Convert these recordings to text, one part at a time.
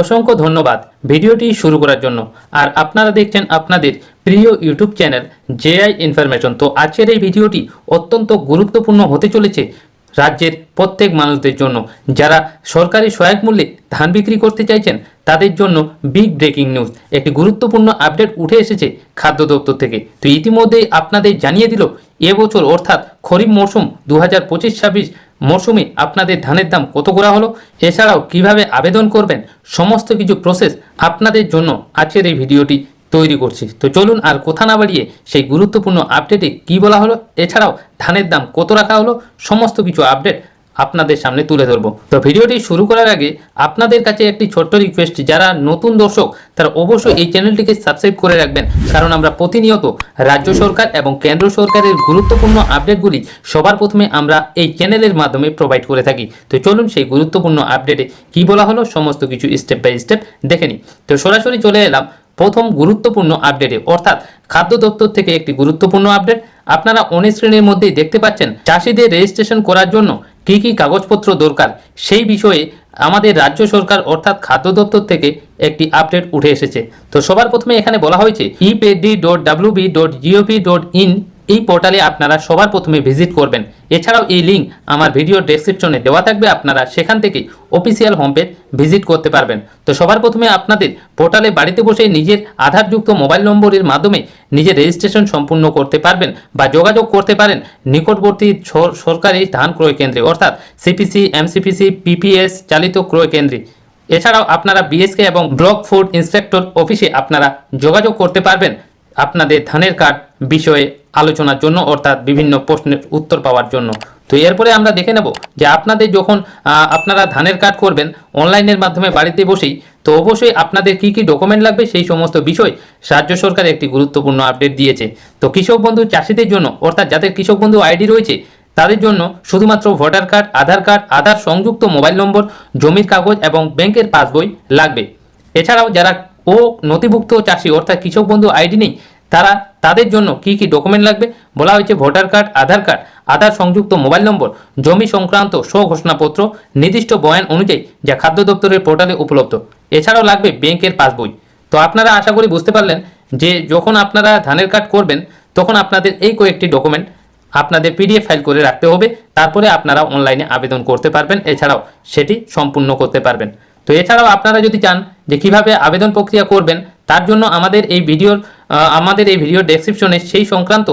অসংখ্য ধন্যবাদ ভিডিওটি শুরু করার জন্য। আর আপনারা দেখছেন আপনাদের প্রিয় ইউটিউব চ্যানেল জেআই ইনফরমেশন। তো আজকের এই ভিডিওটি অত্যন্ত গুরুত্বপূর্ণ হতে চলেছে রাজ্যের প্রত্যেক মানুষদের জন্য। যারা সরকারি সহায়ক মূল্যে ধান বিক্রি করতে চাইছেন, তাদের জন্য বিগ ব্রেকিং নিউজ একটি গুরুত্বপূর্ণ আপডেট উঠে এসেছে খাদ্য দপ্তর থেকে। তো ইতিমধ্যেই আপনাদের জানিয়ে দিল, এবছর অর্থাৎ খরিফ মরশুম দু হাজার পঁচিশ ছাব্বিশ মরশুমে আপনাদের ধানের দাম কত করা হলো? এছাড়াও কীভাবে আবেদন করবেন? সমস্ত কিছু প্রসেস আপনাদের জন্য আজকের এই ভিডিওটি তৈরি করছি। তো চলুন আর কথা না বাড়িয়ে সেই গুরুত্বপূর্ণ আপডেটে কি বলা হলো? এছাড়াও ধানের দাম কত রাখা হলো? সমস্ত কিছু আপডেট আপনাদের সামনে তুলে ধরবো। তো ভিডিওটি শুরু করার আগে আপনাদের কাছে একটি ছোট্ট রিকোয়েস্ট যারা নতুন দর্শক, তারা অবশ্যই এই চ্যানেলটিকে সাবস্ক্রাইব করে রাখবেন, কারণ আমরা প্রতিনিয়ত রাজ্য সরকার এবং কেন্দ্র সরকারের গুরুত্বপূর্ণ আপডেটগুলি সবার প্রথমে আমরা এই চ্যানেলের মাধ্যমে প্রোভাইড করে থাকি। তো চলুন সেই গুরুত্বপূর্ণ আপডেটে কি বলা হলো, সমস্ত কিছু স্টেপ বাই স্টেপ দেখে নিই। তো সরাসরি চলে এলাম প্রথম গুরুত্বপূর্ণ আপডেটে অর্থাৎ খাদ্য দপ্তর থেকে একটি গুরুত্বপূর্ণ আপডেট আপনারা অনেক শ্রেণির মধ্যেই দেখতে পাচ্ছেন, চাষিদের রেজিস্ট্রেশন করার জন্য কি কী কাগজপত্র দরকার? সেই বিষয়ে আমাদের রাজ্য সরকার অর্থাৎ খাদ্য দপ্তর থেকে একটি আপডেট উঠে এসেছে। তো সবার প্রথমে এখানে বলা হয়েছে ইপেডি dot WB dot GOV dot in এই পোর্টালে আপনারা সবার প্রথমে ভিজিট করবেন। এছাড়াও এই লিঙ্ক আমার ভিডিও ডেসক্রিপশনে দেওয়া থাকবে, আপনারা সেখান থেকে অফিসিয়াল হোম পেজ ভিজিট করতে পারবেন। তো সবার প্রথমে আপনাদের পোর্টালে বাড়িতে বসে নিজের আধারযুক্ত মোবাইল নম্বরের মাধ্যমে নিজের রেজিস্ট্রেশন সম্পূর্ণ করতে পারবেন বা যোগাযোগ করতে পারেন নিকটবর্তী সরকারি ধান ক্রয় কেন্দ্রে, অর্থাৎ সিপিসি এমসিপিসি পিপিএস চালিত ক্রয় কেন্দ্রে। এছাড়াও আপনারা বিএসকে এবং ব্লক ফুড ইন্সপেক্টর অফিসে আপনারা যোগাযোগ করতে পারবেন। আপনাদের ধানের কাঠ বিষয়ে আলোচনার জন্য, অর্থাৎ বিভিন্ন প্রশ্নের উত্তর পাওয়ার জন্য। তো এরপরে আমরা দেখে নেব যে আপনাদের যখন আপনারা ধানের কাঠ করবেন অনলাইনের মাধ্যমে বাড়িতে বসেই, তো অবশ্যই আপনাদের কি কি ডকুমেন্ট লাগবে সেই সমস্ত বিষয় রাজ্য সরকার একটি গুরুত্বপূর্ণ আপডেট দিয়েছে। তো কৃষক বন্ধু চাষিদের জন্য, অর্থাৎ যাদের কৃষক বন্ধু আইডি রয়েছে, তাদের জন্য শুধুমাত্র voter card, Aadhaar card, Aadhaar সংযুক্ত মোবাইল নম্বর, জমির কাগজ এবং ব্যাংকের পাসবই লাগবে। এছাড়াও যারা ও নথিভুক্ত চাষি অর্থাৎ কৃষক বন্ধু আইডি নেই, তারা তাদের জন্য কি কি ডকুমেন্ট লাগবে? বলা হয়েছে voter card, Aadhaar card, Aadhaar সংযুক্ত মোবাইল নম্বর, জমি সংক্রান্ত স্বঘোষণাপত্র, নির্দিষ্ট বয়ান অনুযায়ী যা খাদ্য দপ্তরের পোর্টালে উপলব্ধ। এছাড়াও লাগবে ব্যাংকের পাসবই। তো আপনারা আশা করি বুঝতে পারলেন যে যখন আপনারা ধানের কার্ড করবেন, তখন আপনাদের এই কয়েকটি ডকুমেন্ট আপনাদের পিডিএফ ফাইল করে রাখতে হবে। তারপরে আপনারা অনলাইনে আবেদন করতে পারবেন। এছাড়াও সেটি সম্পূর্ণ করতে পারবেন। তো এছাড়াও আপনারা যদি চান যে কীভাবে আবেদন প্রক্রিয়া করবেন, তার জন্য আমাদের এই ভিডিওর আমাদের এই ভিডিও ডেসক্রিপশনে সেই সংক্রান্ত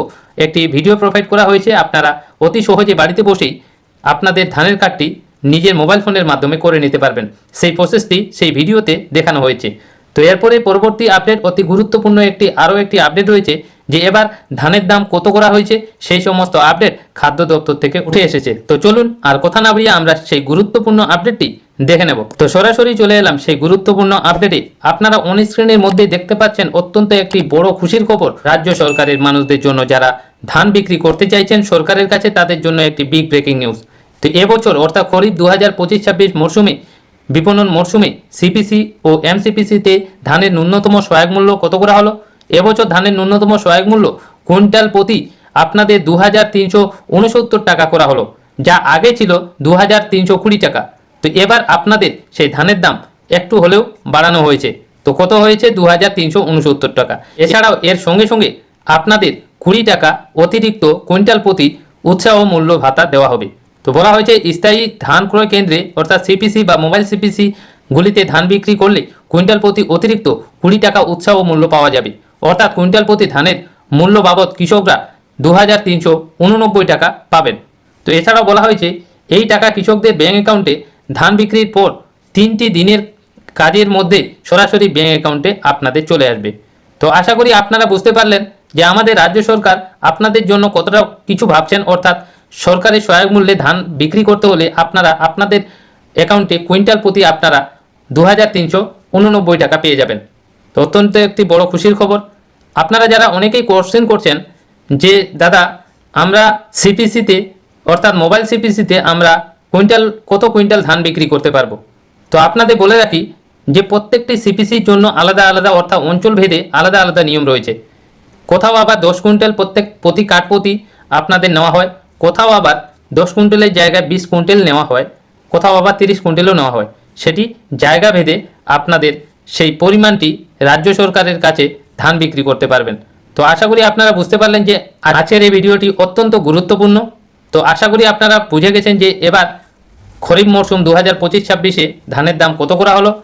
একটি ভিডিও প্রোভাইড করা হয়েছে। আপনারা অতি সহজে বাড়িতে বসেই আপনাদের ধানের কার্ডটি নিজের মোবাইল ফোনের মাধ্যমে করে নিতে পারবেন। সেই প্রসেসটি সেই ভিডিওতে দেখানো হয়েছে। তো এরপরে পরবর্তী আপডেট অতি গুরুত্বপূর্ণ একটি, আরও একটি আপডেট রয়েছে, যে এবার ধানের দাম কত করা হয়েছে, সেই সমস্ত আপডেট খাদ্য দপ্তর থেকে উঠে এসেছে। তো চলুন আর কথা না বাড়িয়ে আমরা সেই গুরুত্বপূর্ণ আপডেটটি দেখে নেব। তো সরাসরি চলে এলাম সেই গুরুত্বপূর্ণ আপডেটে আপনারা অন স্ক্রিনের মধ্যেই দেখতে পাচ্ছেন অত্যন্ত একটি বড় খুশির খবর। রাজ্য সরকারের মানুষদের জন্য যারা ধান বিক্রি করতে চাইছেন, সরকারের কাছে তাদের জন্য একটি বিগ ব্রেকিং নিউজ তো এবছর অর্থাৎ খরিফ দু হাজার পঁচিশ ছাব্বিশ মরশুমে বিপণন মরশুমে সিপিসি ও এমসিপিসিতে ধানের ন্যূনতম সহায়ক মূল্য কত করা হলো? এবছর ধানের ন্যূনতম সহায়ক মূল্য কুইন্টাল প্রতি আপনাদের দু হাজার তিনশো উনসত্তর টাকা করা হলো, যা আগে ছিল দু হাজার তিনশো কুড়ি টাকা। তো এবার আপনাদের সেই ধানের দাম একটু হলেও বাড়ানো হয়েছে। তো কত হয়েছে? দু হাজার তিনশো উনসত্তর টাকা। এছাড়াও এর সঙ্গে সঙ্গে আপনাদের কুড়ি টাকা অতিরিক্ত কুইন্টাল প্রতি উৎসাহ মূল্য ভাতা দেওয়া হবে। তো বলা হয়েছে, স্থায়ী ধান ক্রয় কেন্দ্রে, অর্থাৎ সিপিসি বা মোবাইল সিপিসি গুলিতে ধান বিক্রি করলে কুইন্টাল প্রতি অতিরিক্ত কুড়ি টাকা উৎসাহ মূল্য পাওয়া যাবে। অর্থাৎ কুইন্টাল প্রতি ধানের মূল্য বাবদ কৃষকরা দু হাজার তিনশো উননব্বই টাকা পাবেন। তো এছাড়াও বলা হয়েছে, এই টাকা কৃষকদের ব্যাঙ্ক অ্যাকাউন্টে ধান বিক্রির পর তিনটি দিনের কাজের মধ্যে সরাসরি ব্যাঙ্ক অ্যাকাউন্টে আপনাদের চলে আসবে। তো আশা করি আপনারা বুঝতে পারলেন যে আমাদের রাজ্য সরকার আপনাদের জন্য কতটা কিছু ভাবছেন, অর্থাৎ সরকারি সহায়ক মূল্যে ধান বিক্রি করতে হলে আপনারা আপনাদের অ্যাকাউন্টে কুইন্টাল প্রতি আপনারা দু হাজার তিনশো উননব্বই টাকা পেয়ে যাবেন। তো অত্যন্ত একটি বড় খুশির খবর। আপনারা যারা অনেকেই কোশ্চেন করছেন যে, দাদা, আমরা সিপিসিতে অর্থাৎ মোবাইল সিপিসিতে আমরা কুইন্টাল, কত কুইন্টাল ধান বিক্রি করতে পারব? তো আপনাদের বলে রাখি যে, প্রত্যেকটি সিপিসির জন্য আলাদা আলাদা, অর্থাৎ অঞ্চল ভেদে আলাদা আলাদা নিয়ম রয়েছে। কোথাও আবার দশ কুইন্টাল প্রত্যেক প্রতি কাঠ প্রতি আপনাদের নেওয়া হয়। কোথাও আবার দশ কুইন্টালের জায়গায় বিশ কুইন্টাল নেওয়া হয়, কোথাও আবার তিরিশ কুইন্টালও নেওয়া হয়। সেটি জায়গা ভেদে আপনাদের সেই পরিমাণটি রাজ্য সরকারের কাছে ধান বিক্রি করতে পারবেন। তো আশা করি আপনারা বুঝতে পারলেন যে আজকের এই ভিডিওটি অত্যন্ত গুরুত্বপূর্ণ। তো আশা করি আপনারা বুঝে গেছেন যে এবার খরিফ মরশুম দু হাজার পঁচিশ ছাব্বিশে ধানের দাম কত করা হলো।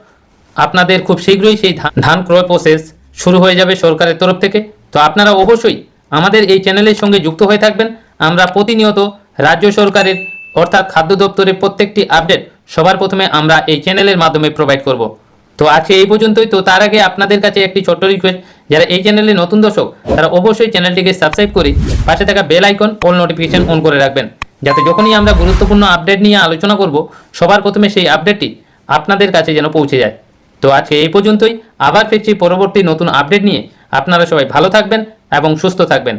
আপনাদের খুব শীঘ্রই সেই ধান- ক্রয় প্রসেস শুরু হয়ে যাবে সরকারের তরফ থেকে। তো আপনারা অবশ্যই আমাদের এই চ্যানেলের সঙ্গে যুক্ত হয়ে থাকবেন। আমরা প্রতিনিয়ত রাজ্য সরকারের, অর্থাৎ খাদ্য দপ্তরের প্রত্যেকটি আপডেট সবার প্রথমে আমরা এই চ্যানেলের মাধ্যমে প্রোভাইড করব। তো আজকে এই পর্যন্তই। তো তার আগে আপনাদের কাছে একটি ছোট্ট রিকোয়েস্ট যারা এই চ্যানেলে নতুন দর্শক, তারা অবশ্যই চ্যানেলটিকে সাবস্ক্রাইব করে পাশে থাকা bell icon all notification on করে রাখবেন। যাতে যখনই আমরা গুরুত্বপূর্ণ আপডেট নিয়ে আলোচনা করব, সবার প্রথমে সেই আপডেটটি আপনাদের কাছে যেন পৌঁছে যায়। তো আজকে এই পর্যন্তই। আবার ফিরছি পরবর্তী নতুন আপডেট নিয়ে। আপনারা সবাই ভালো থাকবেন এবং সুস্থ থাকবেন।